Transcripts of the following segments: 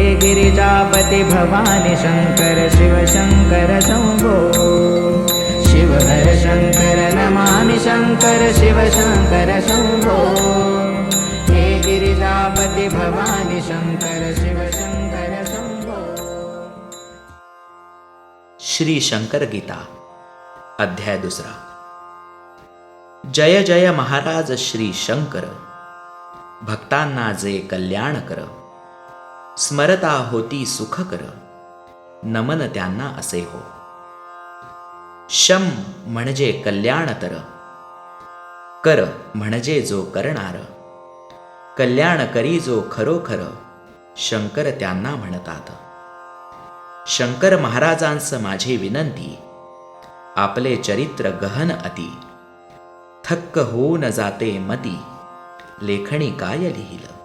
हे गिरिजापति भवानि शङ्कर शिव शङ्कर शम्भो शिव हर शङ्कर नमामि शङ्कर शिव शङ्कर शम्भो हे गिरिजापति भवानि शङ्कर शिव शङ्कर शम्भो श्री शंकर गीता अध्याय दुसरा। जय जय महाराज श्री शंकर। भक्तांना जे कल्याण कर। स्मरता होती सुख कर नमन त्यांना असे हो. शम म्हणजे कल्याण तर कर म्हणजे जो करणार कल्याण करी जो खरोखर शंकर त्यांना म्हणतात. शंकर महाराजांस माझी विनंती आपले चरित्र गहन अति थक्क होऊन जाते मती लेखणी काय लिहिलं?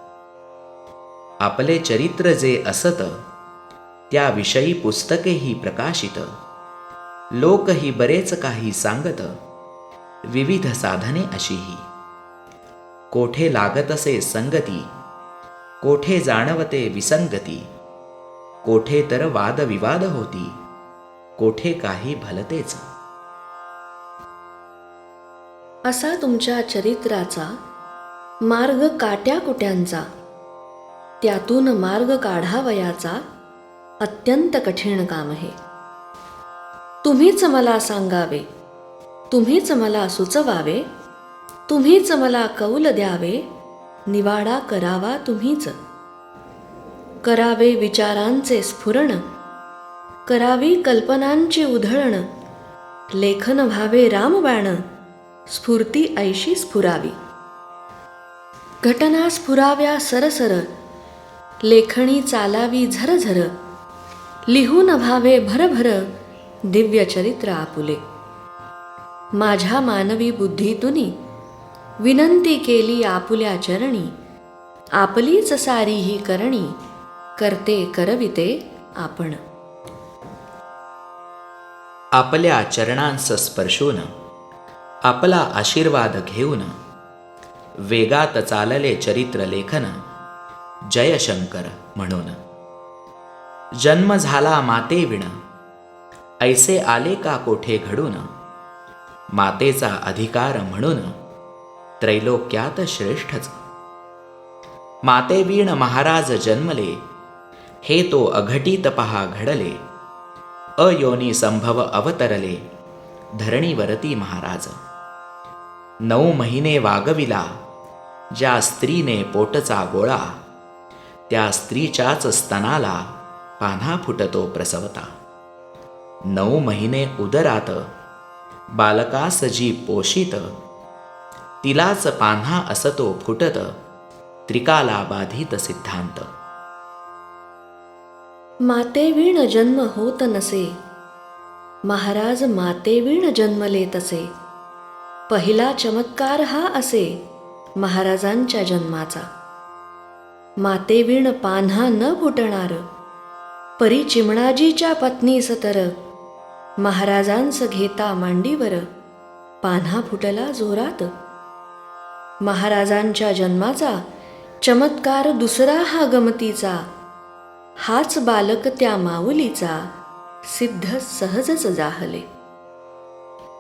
आपले चरित्र जे असत त्याविषयी पुस्तकेही प्रकाशित. लोकही बरेच काही सांगत विविध साधने अशीही. कोठे लागत असे संगती कोठे जाणवते विसंगती कोठे तर वादविवाद होती कोठे काही भलतेच. असा तुमच्या चरित्राचा मार्ग काट्याकुट्यांचा त्यातून मार्ग काढावयाचा अत्यंत कठीण काम आहे. तुम्हीच मला सांगावे तुम्हीच मला सुचवावे तुम्हीच मला कौल द्यावे निवाडा करावा तुम्हीच. करावे विचारांचे स्फुरण करावी कल्पनांची उधळण लेखन व्हावे रामबाण स्फूर्ती ऐशी स्फुरावी. घटना स्फुराव्या सरसर लेखणी चालावी झरझर. लिहून व्हावे भरभर दिव्य चरित्र आपुले. माझ्या मानवी बुद्धीतुनी विनंती केली आपुल्या चरणी. आपलीच सारी ही करणी करते करविते आपण. आपल्या चरणांस स्पर्शून आपला आशीर्वाद घेऊन वेगात चालले चरित्र लेखन जयशंकर म्हणून. जन्म झाला माते विण. ऐसे आले का कोठे घडून? मातेचा अधिकार म्हणून. त्रैलोक्यात श्रेष्ठच. मातेवीण महाराज जन्मले. हे तो अघटित पहा घडले. अयोनी संभव अवतरले. धरणीवरती महाराज. नऊ महिने वागविला. ज्या स्त्रीने पोटचा गोळा. त्या स्त्रीच्याच स्तनाला पान्हा फुटतो प्रसवता. नऊ महिने उदरात बालकास जी पोषित तिलाच पान्हा असतो फुटत त्रिकाला बाधित सिद्धांत. मातेवीण जन्म होत नसे महाराज मातेवीण जन्मले तसे पहिला चमत्कार हा असे महाराजांच्या जन्माचा. मातेवीण पान्हा न फुटणार. परी चिमणाजीच्या पत्नीस तर. महाराजांस घेता मांडीवर. पान्हा फुटला जोरात. महाराजांच्या जन्माचा चमत्कार दुसरा हा गमतीचा. हाच बालक त्या माऊलीचा. सिद्ध सहजच जाहले.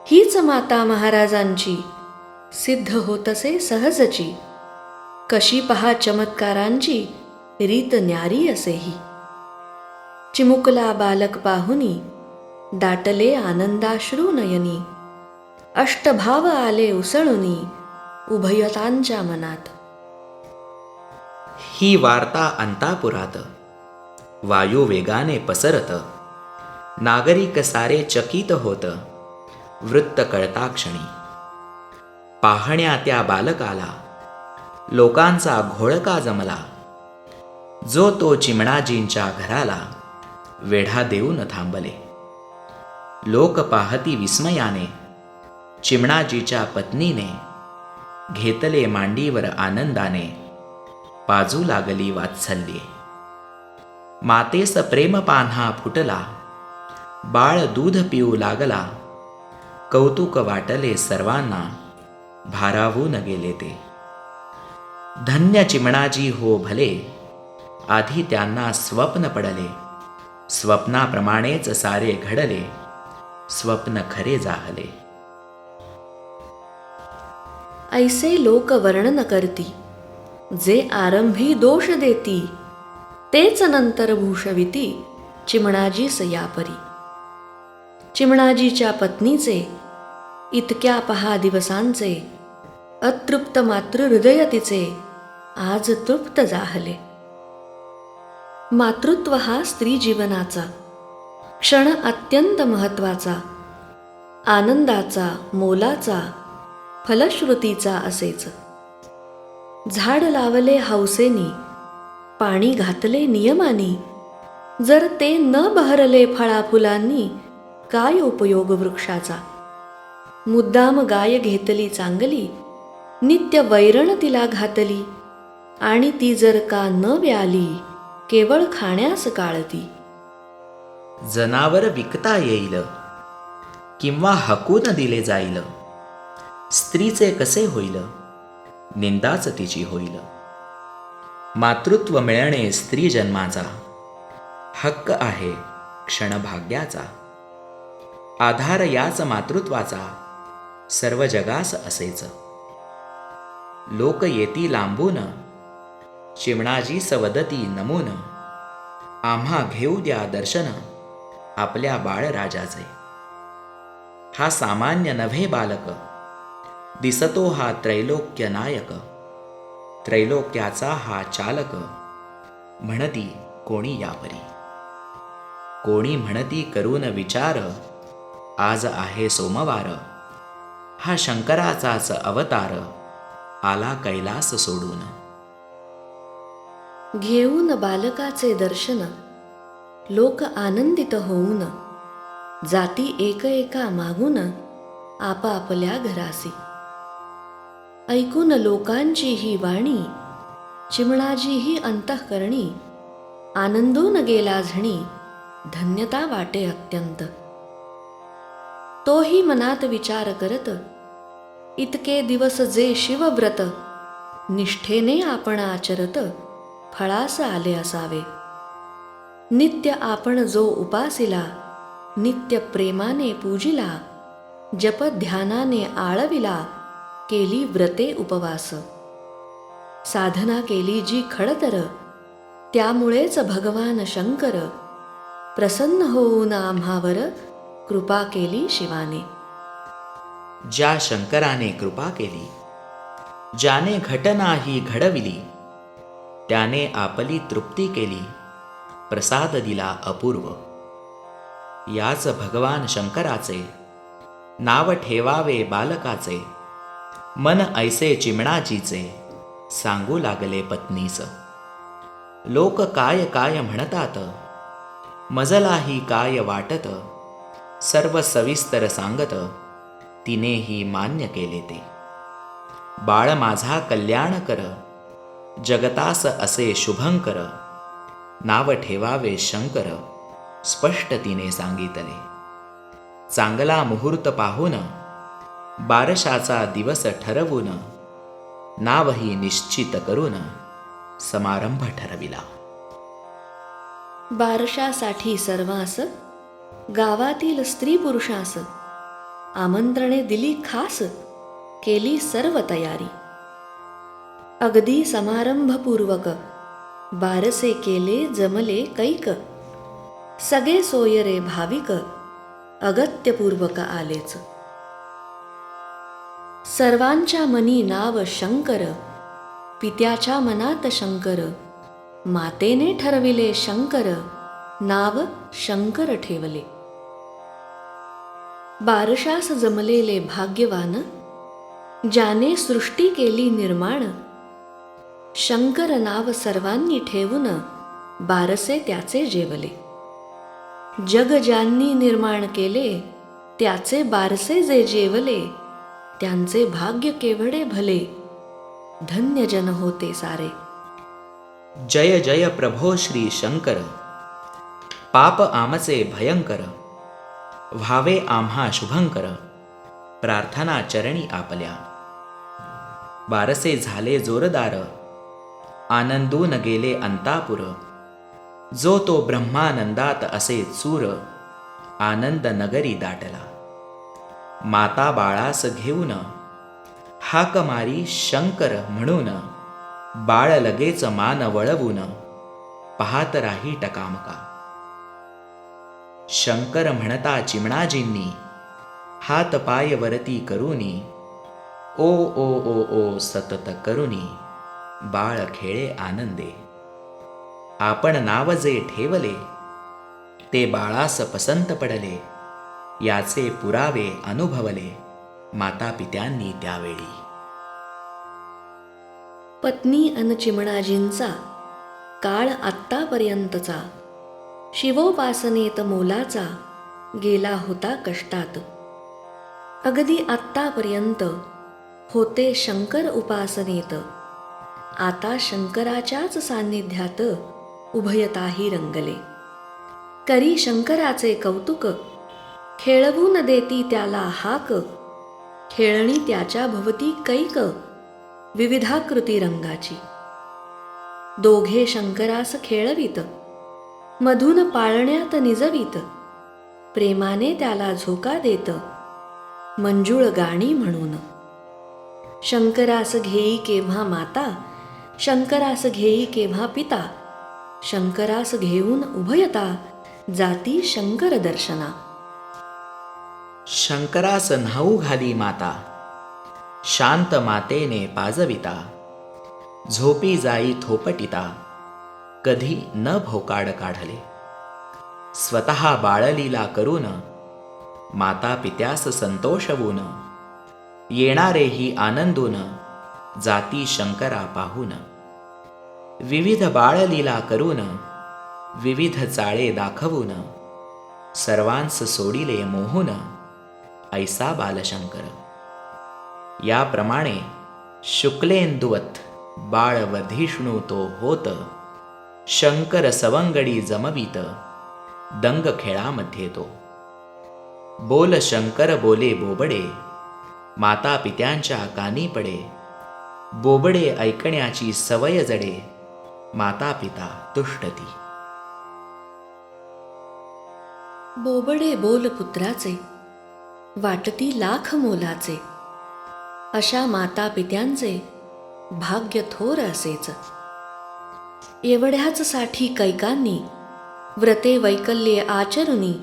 हीच माता महाराजांची. सिद्ध होतसे सहजची. कशी पहा चमत्कारांची रीत न्यारी असेही. चिमुकला बालक पाहुनी दाटले आनंदाश्रू नयनी. अष्टभाव आले उसळुनी उभयतांच्या मनात. ही वार्ता अंतापुरात. वायुवेगाने पसरत. नागरिक सारे चकित होत. वृत्त कळता क्षणी पाहण्या त्या बालकाला लोकांचा घोळका जमला? जो तो चिमणाजींच्या घराला वेढा देऊन थांबले. लोक पाहती विस्मयाने चिमणाजीच्या पत्नीने घेतले मांडीवर आनंदाने पाजू लागली वात्सल्ये. मातेस प्रेम पान्हा फुटला बाळ दूध पिऊ लागला कौतुक वाटले सर्वांना भारावून गेले ते. धन्य चिमणाजी हो भले. आधी त्यांना स्वप्न पडले. स्वप्नाप्रमाणेच सारे घडले. स्वप्न खरे जाहले. ऐसे लोक वर्णन करती. जे आरंभी दोष देती तेच नंतर भूषविती चिमणाजी सयापरी. चिमणाजीच्या पत्नीचे इतक्या पहा दिवसांचे अतृप्त मातृ हृदय तिचे आज तृप्त जाहले मातृत्व हा स्त्री जीवनाचा क्षण अत्यंत महत्त्वाचा आनंदाचा मोलाचा फलश्रुतीचा असेच. झाड लावले हौसेनी पाणी घातले नियमानी जर ते न बहरले फळाफुलांनी काय उपयोग वृक्षाचा? मुद्दाम गाय घेतली चांगली नित्य वैरण तिला घातली आणि ती जर का न व्याली केवळ खाण्यास काळती. जनावर विकता येईल किंवा हकून दिले जाईल. स्त्रीचे कसे होईल? निंदाच तिची होईल. मातृत्व मिळणे स्त्री जन्माचा. हक्क आहे क्षणभाग्याचा. आधार याच मातृत्वाचा. सर्व जगास असेच. लोक येती लांबून चिमणाजी सवदती नमून. आम्हा घेऊ द्या दर्शन आपल्या बाळराजाचे. हा सामान्य नव्हे बालक. दिसतो हा त्रैलोक्य नायक. त्रैलोक्याचा हा चालक. म्हणती कोणी यापरी. कोणी म्हणती करून विचार आज आहे सोमवार. हा शंकराचाच अवतार आला कैलास सोडून. घेऊन बालकाचे दर्शन. लोक आनंदित होऊन जाती एक एका मागून आपापल्या घरासी. ऐकून लोकांची ही वाणी चिमणाजी ही अंतःकरणी आनंदून गेला झणी धन्यता वाटे अत्यंत. तोही मनात विचार करत इतके दिवस जे शिवव्रत निष्ठेने आपण आचरत फळास आले असावे. नित्य आपण जो उपासिला नित्य प्रेमाने पूजिला जप ध्यानाने आळविला केली व्रते उपवास. साधना केली जी खडतर त्यामुळेच भगवान शंकर प्रसन्न होऊन आम्हावर कृपा केली शिवाने. ज्या शंकराने कृपा केली ज्याने घटना ही घडविली त्याने आपली तृप्ती केली. प्रसाद दिला अपूर्व. याच भगवान शंकराचे नाव ठेवावे बालकाचे मन ऐसे चिमणाजीचे सांगू लागले पत्नीच लोक काय काय म्हणतात? मजलाही काय वाटत? सर्व सविस्तर सांगत तिनेही मान्य केले ते. बाळ माझा कल्याण कर. जगतास असे शुभंकर. नाव ठेवावे शंकर. स्पष्ट तिने सांगितले. चांगला मुहूर्त पाहून बारशाचा दिवस ठरवून नावही निश्चित करून समारंभ ठरविला. बारशासाठी सर्वांस गावातील स्त्री पुरुषास आमंत्रणे दिली खास केली सर्व तयारी. अगदी समारंभपूर्वक. बारसे केले जमले कैक. सगळे सोयरे भाविक. अगत्यपूर्वक आलेच. सर्वांच्या मनी नाव शंकर. पित्याच्या मनात शंकर. मातेने ठरविले शंकर. नाव शंकर ठेवले. बारशास जमलेले भाग्यवान. ज्याने सृष्टी केली निर्माण. शंकर नाव सर्वांनी ठेवून बारसे त्याचे जेवले. जग ज्यांनी निर्माण केले त्याचे बारसे जे जेवले त्यांचे भाग्य केवढे भले. धन्य जन होते सारे. जय जय प्रभो श्री शंकर. पाप आमचे भयंकर. व्हावे आम्हा शुभंकर. प्रार्थना चरणी आपल्या. बारसे झाले जोरदार. आनंदून गेले अंतापुर. जो तो ब्रह्मानंदात असे चूर आनंद नगरी दाटला. माता बाळास घेऊन हाक मारी शंकर म्हणून बाळ लगेच मान वळवून पाहत राही टकामका. शंकर म्हणता चिमणाजींनी हात पाय वरती करुनी ओ ओ ओ ओ सतत करुनी. बाळ खेळे आनंदे. आपण नाव जे ठेवले ते बाळास पसंत पडले याचे पुरावे अनुभवले माता पित्यांनी त्यावेळी. पत्नी अन चिमणाजींचा काळ आत्तापर्यंतचा शिवोपासनेत मोलाचा गेला होता कष्टात. अगदी आत्तापर्यंत होते शंकर उपासनेत. आता शंकराच्याच सान्निध्यात उभयताही रंगले. करी शंकराचे कौतुक खेळवून देती त्याला हाक खेळणी त्याच्या भवती कैक विविधाकृती रंगाची. दोघे शंकरास खेळवीत मधून पाळण्यात निजवीत प्रेमाने त्याला झोका देत मंजूळ गाणी म्हणून. शंकरास घेई केव्हा माता शंकरास घेई केव्हा पिता? शंकरास घेऊन उभयता जाती शंकर दर्शना. शंकरास न्हाऊ घाली माता शांत मातेने पाजविता. झोपी जाई थोपटिता कधी न भोकाड काढले. स्वतः बाळलीला करून माता पित्यास संतोषवून येणारेही आनंदून जाती शंकरा पाहून. विविध बाळलीला करून विविध चाळे दाखवून सर्वांस सोडिले मोहून ऐसा बालशंकर. याप्रमाणे शुक्लेंदुवत बाळ वधिष्णू तो होत शंकर सवंगडी जमवित दंग खेळामध्ये तो. बोल शंकर बोले बोबडे माता पित्यांच्या कानी पडे बोबडे ऐकण्याची सवय जडे. माता पिता तुष्टती. बोबडे बोल पुत्राचे वाटती लाख मोलाचे. अशा माता पित्यांचे भाग्य थोर असेच. एवढ्याच साठी कैकांनी व्रते वैकल्ये आचरुनी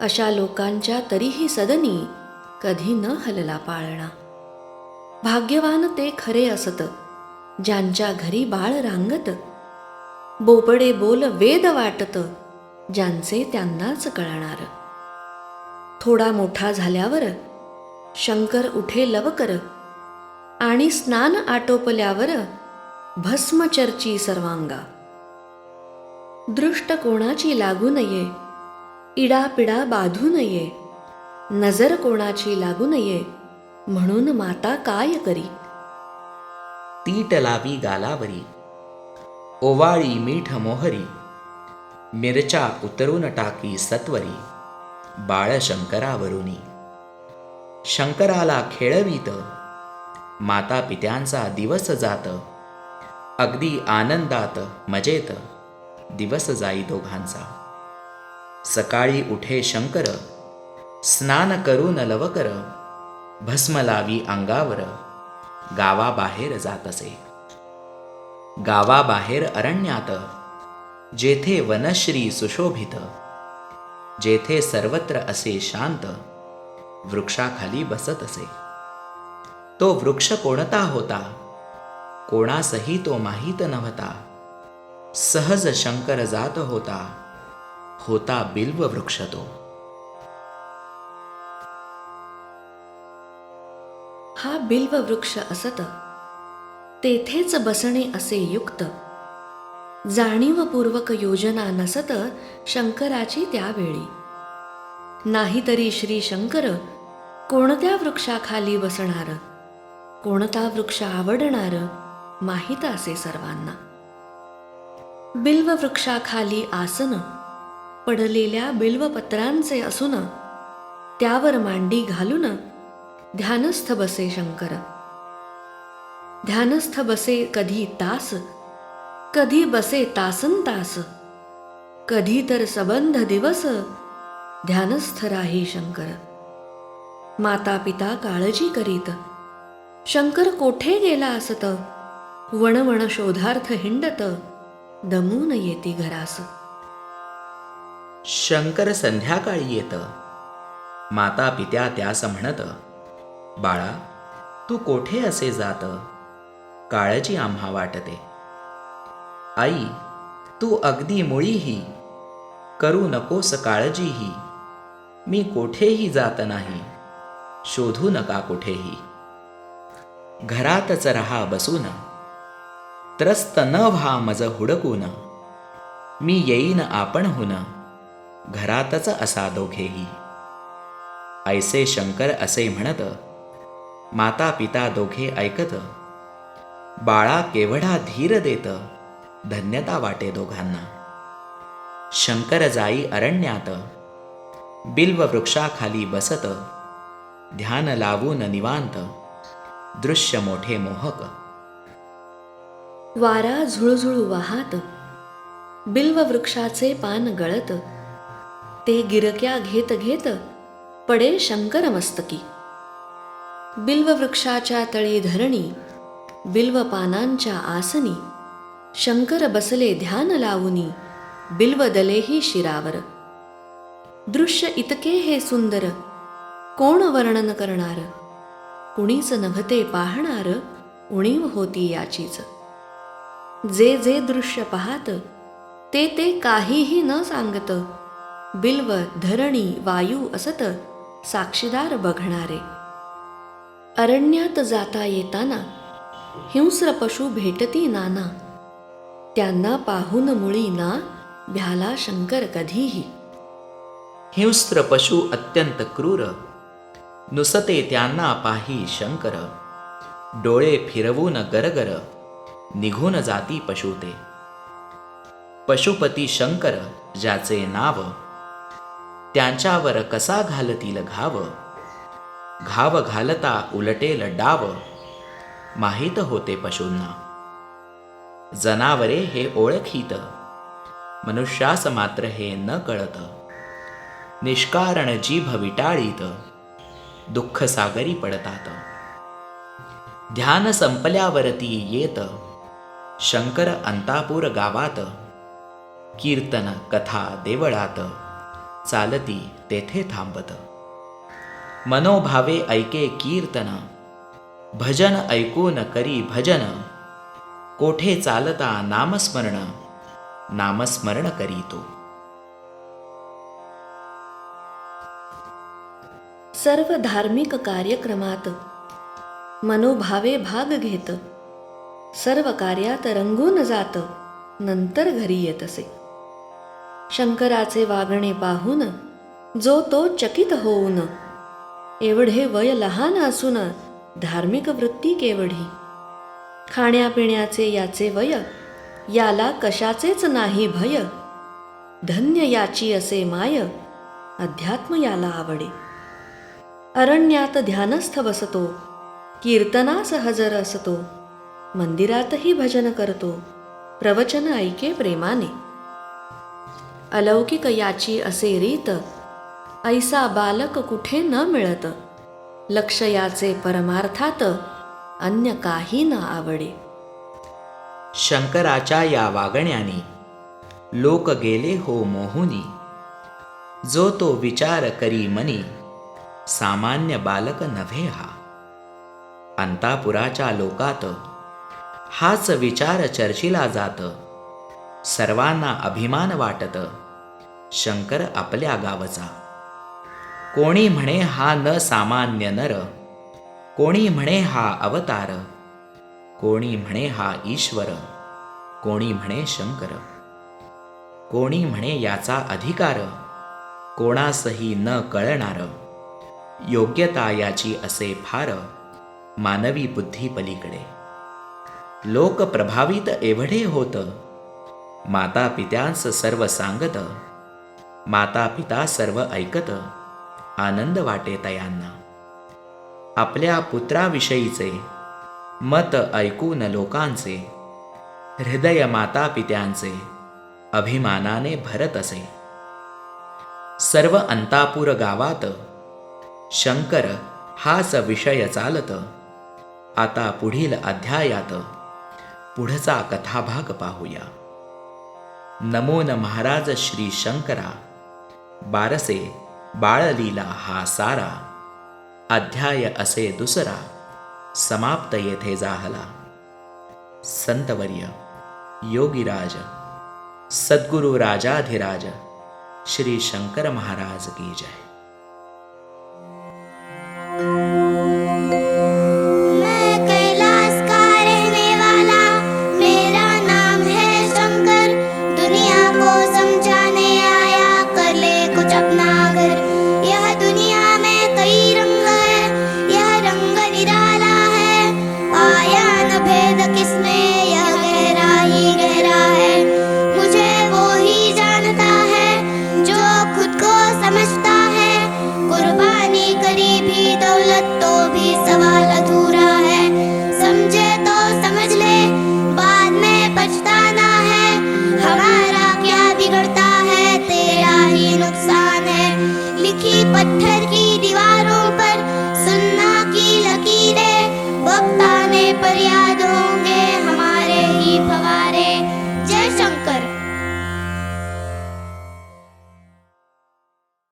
अशा लोकांच्या तरीही सदनी कधी न हलला पाळणा. भाग्यवान ते खरे असत ज्यांच्या घरी बाळ रांगत. बोबडे बोल वेद वाटत ज्यांचे त्यांनाच कळणार. थोडा मोठा झाल्यावर शंकर उठे लवकर आणि स्नान आटोपल्यावर भस्मचर्ची सर्वांगा. दृष्ट कोणाची लागू नये इडापिडा बाधू नये नजर कोणाची लागू नये म्हणून माता काय करी? तीट लावी गालावरी ओवाळी मीठ मोहरी मिरच्या उतरून टाकी सत्वरी बाळ शंकरावरुनी शंकराला खेळवीत माता पित्यांचा दिवस जात अगदी आनंदात मजेत दिवस जाई दोघांचा. सकाळी उठे शंकर स्नान करून लवकर भस्म लावी अंगावर. गावाबाहेर जात असे. गावाबाहेर अरण्यात जेथे वनश्री सुशोभित जेथे सर्वत्र असे शांत वृक्षाखाली बसत असे. तो वृक्ष कोणता होता? कोणासही तो माहीत नव्हता. सहज शंकर जात होता. होता बिल्व वृक्ष तो. हा बिल्व वृक्ष असत. तेथेच बसणे असे युक्त. जाणीवपूर्वक योजना नसत शंकराची त्यावेळी. नाहीतरी श्री शंकर कोणत्या वृक्षाखाली बसणार? कोणता वृक्ष आवडणार? माहीत असे सर्वांना. बिल्व वृक्षाखाली आसन पडलेल्या बिल्वपत्रांचे असून त्यावर मांडी घालून ध्यानस्थ बसे शंकर. ध्यानस्थ बसे कधी तास कधी बसे तासन तास कधी तर सबंध दिवस ध्यानस्थ राही शंकर. माता पिता काळजी करीत शंकर कोठे गेला असत? वणवण शोधार्थ हिंडत दमून येती घरास. शंकर संध्याकाळी येत. माता पित्या त्यास म्हणत बाळा तू कोठे असे जात? काळजी आम्हा वाटते. आई तू अगदी मुळीही. करू नकोस काळजीही. मी कोठेही जात नाही. शोधू नका कुठेही. घरातच रहा बसून. त्रस्त न व्हा मज हुडकून. मी येईन आपणहून घरातच असा दोघेही. ऐसे शंकर असे म्हणत माता पिता दोघे ऐकत. बाळा केवढा धीर देत. धन्यता वाटे दोघांना. शंकर जाई अरण्यात. बिल्व वृक्षाखाली बसत. ध्यान लावून निवांत. दृश्य मोठे मोहक. वारा झुळझुळू वाहात. बिल्व वृक्षाचे पान गळत. ते गिरक्या घेत घेत. पडे शंकर मस्तकी. बिल्व वृक्षाच्या तळी धरणी बिल्व पानांच्या आसनी शंकर बसले ध्यान लावुनी बिल्व दलेही शिरावर. दृश्य इतके हे सुंदर कोण वर्णन करणार? कुणीच नभते पाहणार उणीव होती याचीच. जे जे दृश्य पाहत ते ते काहीही न सांगत बिल्व धरणी वायू असत साक्षीदार बघणारे. अरण्यात जाता येताना हिंस्र पशु भेटती नाना. त्यांना पाहून मुळी ना भ्याला शंकर कधीही. हिंस्त्र पशु अत्यंत क्रूर. नुसते त्यांना पाही शंकर. डोळे फिरवून गरगर. निघून जाती पशु ते पशुपती शंकर ज्याचे नाव त्यांच्यावर कसा घालतील घाव? घाव घालता उलटेल डाव. माहीत होते पशूंना. जनावरे हे ओळखीत. मनुष्यास मात्र हे न कळत. निष्कारण जीभ विटाळीत. दुःख सागरी पडतात. ध्यान संपल्यावरती येत. शंकर अंतापूर गावात. कीर्तन कथा देवळात. चालती तेथे थांबत. मनोभावे ऐके कीर्तन। भजन ऐकून करी भजन। कोठे चालता नामस्मरण। नामस्मरण करी तो। सर्व धार्मिक कार्यक्रमात मनोभावे भाग घेत। सर्व कार्यात रंगून जात नंतर घरी येत असे। शंकराचे वागणे पाहून जो तो चकित होऊन एवढे वय लहान असून धार्मिक वृत्ती केवढी? खाण्यापिण्याचे याचे वय याला कशाचेच नाही भय. धन्य याची असे माय अध्यात्म याला आवडे. अरण्यात ध्यानस्थ बसतो कीर्तनास हजर असतो मंदिरातही भजन करतो प्रवचन ऐके प्रेमाने. अलौकिक याची असे रीत ऐसा बालक कुठे न मिळत. लक्ष याचे परमार्थात अन्य काही न आवडे. शंकराच्या या वागण्याने लोक गेले हो मोहुनी. जो तो विचार करी मनी सामान्य बालक नव्हे हा. अंतापुराच्या लोकात हाच विचार चर्चिला जात. सर्वांना अभिमान वाटत शंकर आपल्या गावचा. कोणी म्हणे हा न सामान्य नर. कोणी म्हणे हा अवतार. कोणी म्हणे हा ईश्वर. कोणी म्हणे शंकर. कोणी म्हणे याचा अधिकार. कोणासही न कळणार. योग्यता याची असे फार मानवी बुद्धी पलीकडे. लोक प्रभावित एवढे होत. माता पित्यांस सर्व सांगत. माता पिता सर्व ऐकत. आनंद वाटे तयांना आपल्या पुत्राविषयीचे मत ऐकून लोकांचे हृदय माता पित्यांचे अभिमानाने भरत असे. सर्व अंतापूर गावात शंकर हाच विषय चालत आता पुढील अध्यायात पुढचा कथाभाग पाहूया. नमोन महाराज श्री शंकरा बारसे बाळलीला हा सारा. अध्याय असे दुसरा. समाप्त येथे जाहला. संतवर्य योगीराज सद्गुरु राजाधिराज श्री शंकर महाराज की जय.